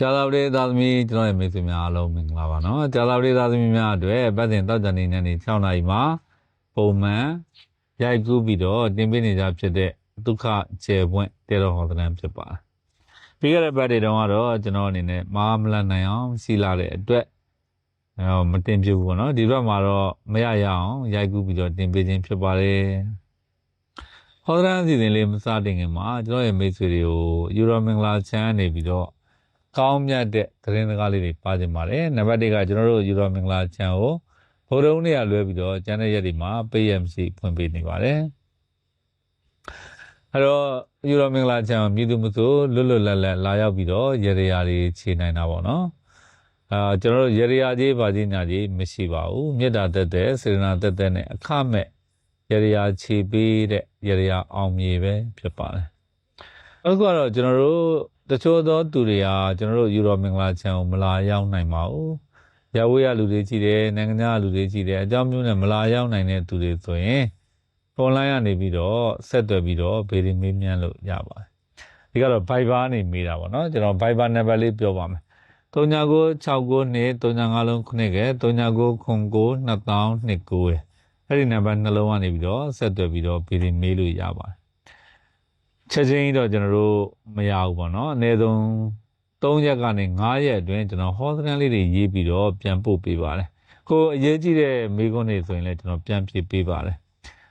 ကြာသာပတိသားသမီးကျွန်တော်ရဲ့မိတ်ဆွေများအားလုံးမင်္ဂလာပါနော်ကြာသာပတိသားသမီးများအတွက်ပတ်စဉ်တောက်ကြနေညနေ6နာရီမှာပုံမှန်ရိုက်ကူးပြီးတော့တင်ပြနေကြဖြစ်တဲ့ဒုက္ခကျေပွင့်တေတော်ဟောသဏ္ဍာန်ဖြစ်ပါတယ်ပြီးခဲ့တဲ့ပတ်တွေတုန်းကတော့ကျွန်တော်အနေနဲ့မဟာမလတ်နိုင်အောင်ရှိလာတဲ့အတွက်အဲမတင်ပြဘူးပေါ့နော်ဒီဘက်မှာတော့မရရအောင်ရိုက်ကူးပြီးတော့တင်ပြခြင်းဖြစ်ပါတယ်ဟောသဏ္ဍာန်အစီအစဉ်လေးမစတင်ခင်မှာကျွန်တော်ရဲ့မိတ်ဆွေတွေကိုယူရိုမင်္ဂလာချမ်းနေပြီးတော့ ကောင်းမြတ်တဲ့သတင်းစကားလေးတွေပါကြပါတယ်နံပါတ်1ကကျွန်တော်တို့ယူရိုမင်္ဂလာချန်ကိုဗုဒ္ဓဦးနေ့ကလွဲပြီးတော့ကျန်တဲ့ရက်တွေမှာ PMC ဖွင့်ပေးနေပါတယ်အဲ့တော့ယူရိုမင်္ဂလာချန်မြည်သူမဆိုလွတ်လွတ်လပ်လပ်လာရောက်ပြီးတော့ရေရရာတွေခြေနိုင်တာပေါ့နော်အာကျွန်တော်တို့ရေရရာကြီးပါကြီးညာကြီးမရှိပါဘူးမေတ္တာတက်တဲ့စေတနာတက်တဲ့နဲ့အခမဲ့ရေရရာခြေပေးတဲ့ရေရရာအောင်မြေပဲဖြစ်ပါတယ်အခုကတော့ကျွန်တော်တို့ တချို့သောသူတွေကကျွန်တော်တို့ယူရိုမင်္ဂလာချန်ကိုမလာရောက်နိုင်ပါဘူး။ရဝေးရလူတွေကြည့်တယ်၊နိုင်ငံခြားလူတွေကြည့်တယ်အကြောင်းမျိုးနဲ့မလာရောက်နိုင်တဲ့သူတွေဆိုရင် online ကနေပြီးတော့ဆက်သွယ်ပြီးတော့ဗေဒီမေးမြန်းလို့ရပါတယ်။ဒီကတော့ Viber နေမိတာပေါ့နော်။ကျွန်တော် Viber number လေးပြောပါမယ်။3969 39လုံး9ကဲ3999 2029အဲ့ဒီ number နှလုံးကနေပြီးတော့ဆက်သွယ်ပြီးတော့ဗေဒီမေးလို့ရပါတယ်။ ချက်ချင်းတော့ကျွန်တော်တို့မရဘူးပေါ့နော်အနည်းဆုံး3ရက်ကနေ5ရက်အတွင်းကျွန်တော်ဟောစတန်လေးတွေရေးပြီးတော့ပြန်ပို့ပေးပါတယ်ကိုအရေးကြီးတဲ့မိကုန်းတွေဆိုရင်လည်းကျွန်တော်ပြန်ပြပေးပါတယ်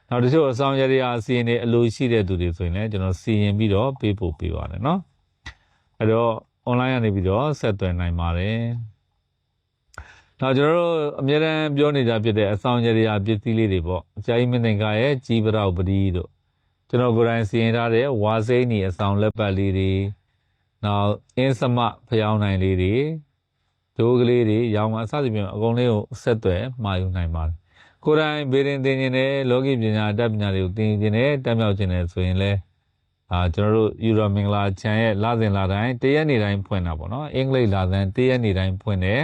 နောက်တချို့အဆောင်ရရအစီရင်တွေအလိုရှိတဲ့သူတွေဆိုရင်လည်းကျွန်တော်စီရင်ပြီးတော့ပေးပို့ပေးပါတယ်နော်အဲ့တော့ online ကနေပြီးတော့ဆက်သွယ်နိုင်ပါတယ်နောက်ကျွန်တော်တို့အများတန်းပြောနေကြဖြစ်တဲ့အဆောင်ရရပစ္စည်းလေးတွေပေါ့အကြာကြီးမင်းသင်္ကာရဲ့ကြီးပရောက်ပတိတို့ ကျွန်တော်ကိုယ်တိုင်စီရင်ထားတဲ့ဝါစိမ့်နီအဆောင်လက်ပတ်လေးတွေနောက်အင်းစမဖျောင်းနိုင်လေးတွေဒိုးကလေးတွေရောင်မအစသဖြင့်အကုန်လေးကိုဆက်သွယ်မှာယူနိုင်ပါတယ်ကိုယ်တိုင်ဗေဒင်သင်ခြင်းနဲ့လောကီပညာတတ်ပညာတွေကိုသင်ခြင်းနဲ့တက်မြောက်ခြင်းနဲ့ဆိုရင်လည်းအာကျွန်တော်တို့ယူရိုမင်္ဂလာချန်ရဲ့လစဉ်လာတိုင်းတရက်နေ့တိုင်းဖွင့်တာပေါ့နော်အင်္ဂလိပ်လာစဉ်တရက်နေ့တိုင်းဖွင့်တယ်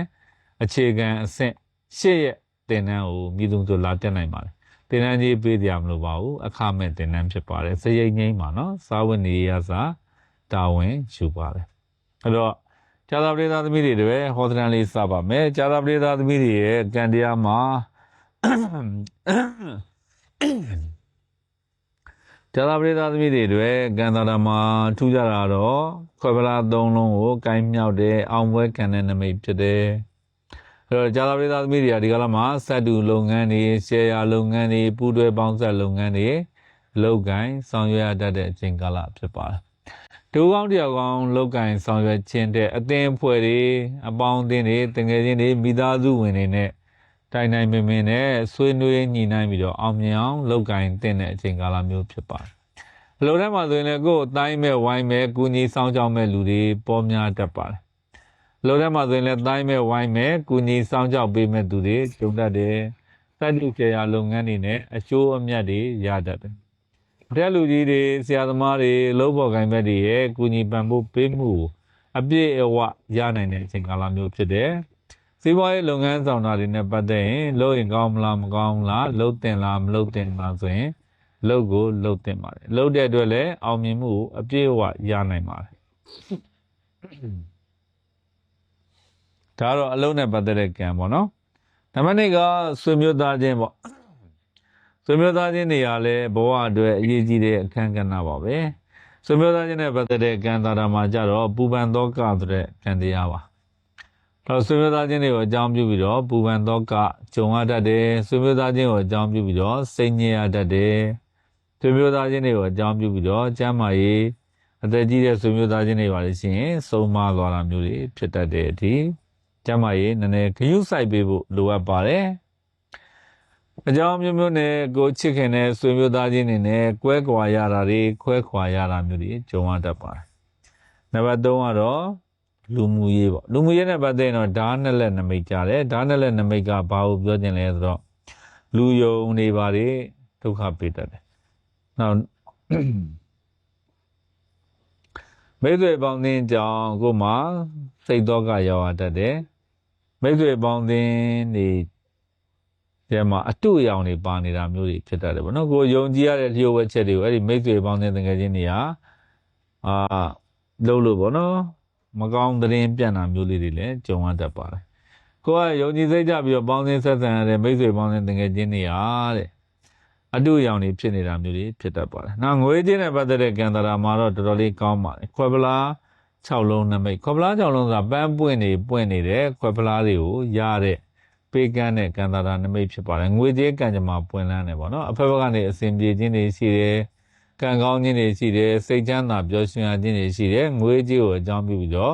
အခြေခံအဆင့်၈ရက်သင်တန်းကိုမြည်သူဆိုလာတက်နိုင်ပါတယ် တင်တန်းကြီးပေးကြမလို့ပါဘူးအခမဲ့တင်တန်းဖြစ်ပါတယ်စရိတ်ငိမ့်ပါနော်စာဝတ်နေရစာတာဝန်ယူပါတယ်အဲ့တော့ဇာတာပရိသသမီးတွေတွေဟောဒရန်လေးစပါမယ်ဇာတာပရိသသမီးတွေရဲ့ကံတရားမှာဇာတာပရိသသမီးတွေတွေကံတာမှာထူးကြတာတော့ခွဲပလာသုံးလုံးကိုကိုင်းမြောက်တဲ့အောင်ပွဲကံတဲ့နမိတ်ဖြစ်တယ် အဲ့တော့ဂျာလာပရိသသမီးတွေကဒီကလာမှာစက်တူလုပ်ငန်းတွေရှယ်ယာလုပ်ငန်းတွေပူးတွဲပေါင်းဆက်လုပ်ငန်းတွေလုပ်ကိုင်ဆောင်ရွက်ရတတ်တဲ့အချိန်ကာလဖြစ်ပါတယ်။ဒူကောင်းတယောက်ကောင်းလုပ်ကိုင်ဆောင်ရွက်ခြင်းတဲ့အသင်းအဖွဲ့တွေအပေါင်းအသင်းတွေတငယ်ချင်းတွေမိသားစုဝင်တွေနဲ့တိုင်တိုင်ပင်ပင်နဲ့ဆွေးနွေးညှိနှိုင်းပြီးတော့အောင်မြင်အောင်လုပ်ကိုင်တဲ့အချိန်ကာလမျိုးဖြစ်ပါတယ်။အလိုတန်းမှာဆိုရင်လည်းကိုယ်အတိုင်းမဲ့ဝိုင်းမဲ့ကုညီဆောင်ကြောင်းမဲ့လူတွေပေါ်များတတ်ပါတယ်။ လောထဲမှာဆိုရင်လည်းတိုင်းမဲ့ဝိုင်းမဲ့ကုညီဆောင်ကြောက်ပေးမဲ့သူတွေကြုံတတ်တယ်။စက်တူကျေယာလုပ်ငန်းတွေနဲ့အကျိုးအမြတ်တွေရတတ်တယ်။တဲ့လူကြီးတွေဆရာသမားတွေလုံးပေါ်ကိုင်ဘက်တွေရဲ့ကုညီပံ့ပိုးပေးမှုကိုအပြည့်အဝရနိုင်တဲ့အချိန်ကာလမျိုးဖြစ်တယ်။စီးပွားရေးလုပ်ငန်းဆောင်တာတွေနဲ့ပတ်သက်ရင်လုပ်ရင်ကောင်းမလားမကောင်းဘူးလားလုပ်တင်လားမလုပ်တင်လားဆိုရင်လုပ်ကိုလုပ်တင်ပါတယ်။လုပ်တဲ့အတွက်လည်းအောင်မြင်မှုကိုအပြည့်အဝရနိုင်ပါတယ်။ ဒါကတော့အလုံးနဲ့ပတ်သက်တဲ့ကံပေါ့နော်နံပါတ်2ကဆွေမျိုးသားချင်းပေါ့ဆွေမျိုးသားချင်းတွေကလည်းဘဝအတွက်အရေးကြီးတဲ့အခန်းကဏ္ဍပါပဲဆွေမျိုးသားချင်းနဲ့ပတ်သက်တဲ့ကံတာတာမှာကြတော့ပူပန်သောကဆိုတဲ့ကံတရားပါတော့ဆွေမျိုးသားချင်းတွေကိုအကြောင်းပြုပြီးတော့ပူပန်သောကဂျုံရတတ်တယ်ဆွေမျိုးသားချင်းကိုအကြောင်းပြုပြီးတော့စိတ်ညစ်ရတတ်တယ်ဆွေမျိုးသားချင်းတွေကိုအကြောင်းပြုပြီးတော့ကျမ်းမာရေးအသက်ကြီးတဲ့ဆွေမျိုးသားချင်းတွေပါလို့ရှိရင်ဆုံးမသွားတာမျိုးတွေဖြစ်တတ်တဲ့အထိ ကျမ်းမာရေးနည်းနည်းဂရုစိုက်ပေးဖို့လိုအပ်ပါတယ်။အကြောင်းမျိုးမျိုးနဲ့ကိုချစ်ခင်တဲ့ဆွေမျိုးသားချင်းတွေနဲ့ကွဲကွာရတာတွေခွဲခွာရတာမျိုးတွေကြုံရတတ်ပါတယ်။နံပါတ်3ကတော့လူမှုရေးပေါ့လူမှုရေးနဲ့ပတ်သက်ရင်တော့ဓာတ်နဲ့လက်နမိတ်ကြတယ်ဓာတ်နဲ့လက်နမိတ်ကဘာကိုပြောခြင်းလဲဆိုတော့လူယုံနေပါလေဒုက္ခပေးတတ်တယ်။နောက်မိတ်ဆွေပေါင်းတင်ကြောင့်ကိုယ်မှာစိတ်တော့ကရောက်ရတတ်တယ် မိတ်ဆွေပေါင်းတင်နေဒီမှာအတူအယောင်တွေပါနေတာမျိုးတွေဖြစ်တတ်တယ်ဗောနော်ကိုယ်ယုံကြည်ရတဲ့လျှို့ဝှက်ချက်တွေကိုအဲ့ဒီမိတ်ဆွေပေါင်းတင်တကယ်ချင်းတွေကအာလုံးလို့ဗောနော်မကောင်းသတင်းပြန့်တာမျိုးလေးတွေလည်းကြုံရတတ်ပါတယ်ကိုကယုံကြည်စိတ်ကြပြီးတော့ပေါင်းစင်းဆက်ဆံရတဲ့မိတ်ဆွေပေါင်းစင်းတကယ်ချင်းတွေဟာတဲ့အတူအယောင်တွေဖြစ်နေတာမျိုးတွေဖြစ်တတ်ပါတယ်။နောက်ငွေချင်းနဲ့ပတ်သက်တဲ့ကံတရာမှာတော့တော်တော်လေးကောင်းပါတယ်။ခွဲပလား 6လုံးနမိတ်ခွဲပလား6လုံးဆိုတာပန်းပွင့်နေပွင့်နေတဲ့ခွဲပလားတွေကိုရတဲ့ပေးကမ်းတဲ့ကံတရာနမိတ်ဖြစ်ပါတယ်။ငွေချင်းကံကြမ္မာပွင့်လန်းတယ်ပေါ့နော်။အဖက်ဘက်ကနေအစဉ်ပြေခြင်းတွေရှိတယ်။ကံကောင်းခြင်းတွေရှိတယ်။စိတ်ချမ်းသာပျော်ရွှင်ရခြင်းတွေရှိတယ်။ငွေကြီးကိုအကြောင်းပြုပြီးတော့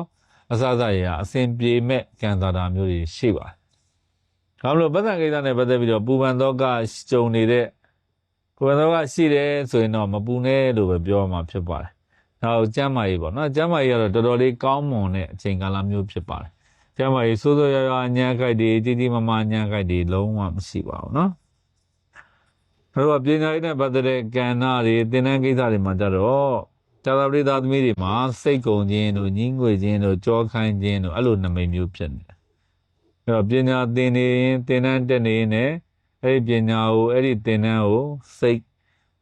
အစစရရအစဉ်ပြေမဲ့ကံတရာမျိုးတွေရှိပါတယ်။ဒါမလို့ပတ်သက်ကိစ္စနဲ့ပတ်သက်ပြီးတော့ပူပန်တော့ကကြုံနေတဲ့ကိုယ်တော်ကရှိတယ်ဆိုရင်တော့မပူနဲ့လို့ပဲပြောမှာဖြစ်ပါတယ်။ နောက်ကျမ်းမာရေးပေါ့နော်။ကျမ်းမာရေးကတော့တော်တော်လေးကောင်းမွန်တဲ့အချိန်ကာလမျိုးဖြစ်ပါတယ်။ကျမ်းမာရေးစိုးစိုးရွားရွားညံ့ခိုက်တွေကြီးကြီးမားမားညံ့ခိုက်တွေလုံးဝမရှိပါဘူးနော်။ဒါတော့ပညာရေးနဲ့ပတ်သက်တဲ့ကဏ္ဍတွေသင်တန်းကိစ္စတွေမှာကြတော့သာသပရိသသမီးတွေမှာစိတ်ကုန်ခြင်းတို့ညှင်းငွေခြင်းတို့ကြောခိုင်းခြင်းတို့အဲ့လိုနမိတ်မျိုးဖြစ်နေတယ်။အဲ့တော့ပညာသင်နေရင်သင်တန်းတက်နေရင်လည်းအဲ့ဒီပညာကိုအဲ့ဒီသင်တန်းကိုစိတ်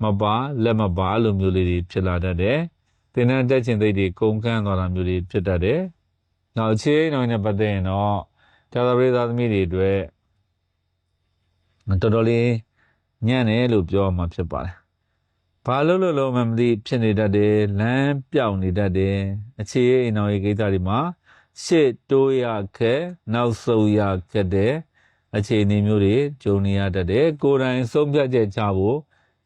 မပါလက်မပါအဲ့လိုမျိုးလေးတွေဖြစ်လာတတ်တယ်။ သင်တန်းတက်ခြင်းသိတွေကုန်ခန်းသွားတာမျိုးတွေဖြစ်တတ်တယ်။နောက်အခြေအနေနဲ့ပတ်သက်ရင်တော့သာသပရိသသမီးတွေအတွက်တော်တော်လေးညံ့တယ်လို့ပြောမှဖြစ်ပါတယ်။ဘာလို့လို့လို့မှမသိဖြစ်နေတတ်တယ်လမ်းပြောင်းနေတတ်တယ်အခြေအိမ်တော်ရေးကိစ္စတွေမှာရှေ့တိုးရခက်နောက်ဆုတ်ရခက်တဲ့အခြေအနေမျိုးတွေကြုံနေရတတ်တယ်ကိုယ်တိုင်ဆုံးဖြတ်ချက်ချဖို့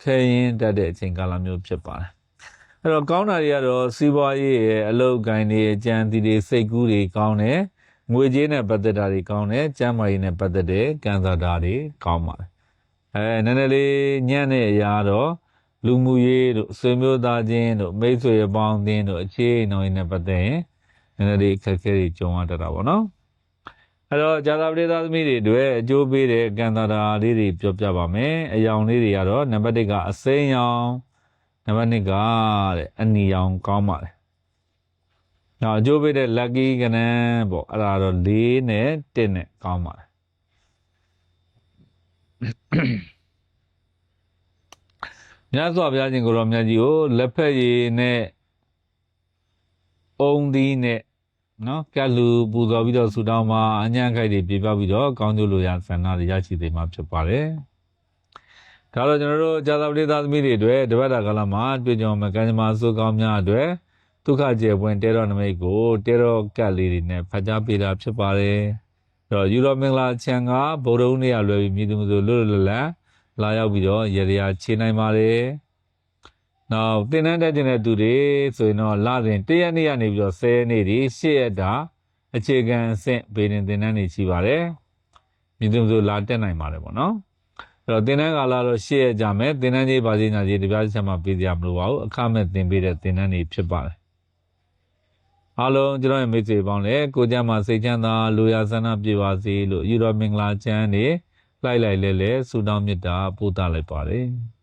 ခဲရင်တတ်တဲ့အချိန်ကာလမျိုးဖြစ်ပါတယ် အဲ့တော့ကောင်းတာတွေကတော့စီးပွားရေးရဲ့အလုပ်ကိုင်းတွေအကြံစီတွေစိတ်ကူးတွေကောင်းတယ်ငွေကြေးနဲ့ပတ်သက်တာတွေကောင်းတယ်ကျန်းမာရေးနဲ့ပတ်သက်တဲ့ကံစားတာတွေကောင်းပါတယ်အဲနည်းနည်းလေးညံ့တဲ့အရာတော့လူမှုရေးတို့ဆွေမျိုးသားချင်းတို့မိတ်ဆွေအပေါင်းအသင်းတို့အခြေအနေတွေနဲ့ပတ်သက်ရင်နည်းနည်းလေးအခက်အခဲတွေကြုံရတတ်တာပေါ့နော်အဲ့တော့ဇာတာပရိသသမီးတွေအတွက်အကျိုးပေးတဲ့ကံတာတာလေးတွေပြောပြပါမယ်အယောင်လေးတွေကတော့နံပါတ်1ကအစိမ်းရောင်နံ ပါတ်2ကတဲ့အနီရောင်ကောင်းပါတယ်နောက်အကျိုးပေးတဲ့ lucky ကနန်းပေါ့အဲ့ဒါတော့4နဲ့1နဲ့ကောင်းပါတယ်မြတ်စွာဘုရားရှင်ကိုရောမြတ်ကြီးကိုလက်ဖက်ရည်နဲ့အုံသီးနဲ့နော်ကလူပူဇော်ပြီးတော့ဆူတောင်းမှာအညံ့ခိုက်တွေပြပြပြီးတော့ကောင်းကျိုးလိုရဆန္ဒတွေရရှိသေးမှာဖြစ်ပါတယ်။ ဒါတော့ကျွန်တော်တို့ဇာတာပရိသသမီးတွေအတွက်တပတ်တာကာလမှာတွေ့ကြုံမဲ့ကံကြမ္မာစုကောင်းများအတွက်ဒုက္ခကျေပွင့်တဲတော်နမိတ်ကိုတဲတော်ကတ်လေးတွေနဲ့ဖတ်ကြားပေးတာဖြစ်ပါတယ်။အဲ့တော့ယူရောမင်္ဂလာချန်ကဗုဒ္ဓဦးနေ့ရလွယ်ပြီးမြည်သူမျိုးလွတ်လွတ်လပ်လပ်လာရောက်ပြီးတော့ရေရာခြေနိုင်ပါတယ်။နောက်တင်တန်းတက်တဲ့သူတွေဆိုရင်တော့လစဉ်တရက်နေ့ကနေပြီးတော့10ရက်နေ့ဒီ10ရက်တာအခြေခံအဆင့်ဘေးရင်တင်တန်းနေရှိပါတယ်။မြည်သူမျိုးလာတက်နိုင်ပါတယ်ပေါ့နော်။ အဲ့တော့တင်တန်းကာလတော့10ရက်ကြာမယ်တင်တန်းကြီးပါစီညာကြီးတပြားချက်မှပေးကြမလို့ပါဘူးအခမဲ့တင်ပေးတဲ့တင်တန်းတွေဖြစ်ပါတယ်။အားလုံးကျွန်တော်ရဲ့မိတ်ဆွေပေါင်းလည်းကိုကြမ်းမှာစိတ်ချမ်းသာလူရဆန္ဒပြေပါစေလို့ယူတော်မင်္ဂလာချမ်းနေလိုက်လိုက်လဲလဲဆုတောင်းမေတ္တာပို့သလိုက်ပါတယ်။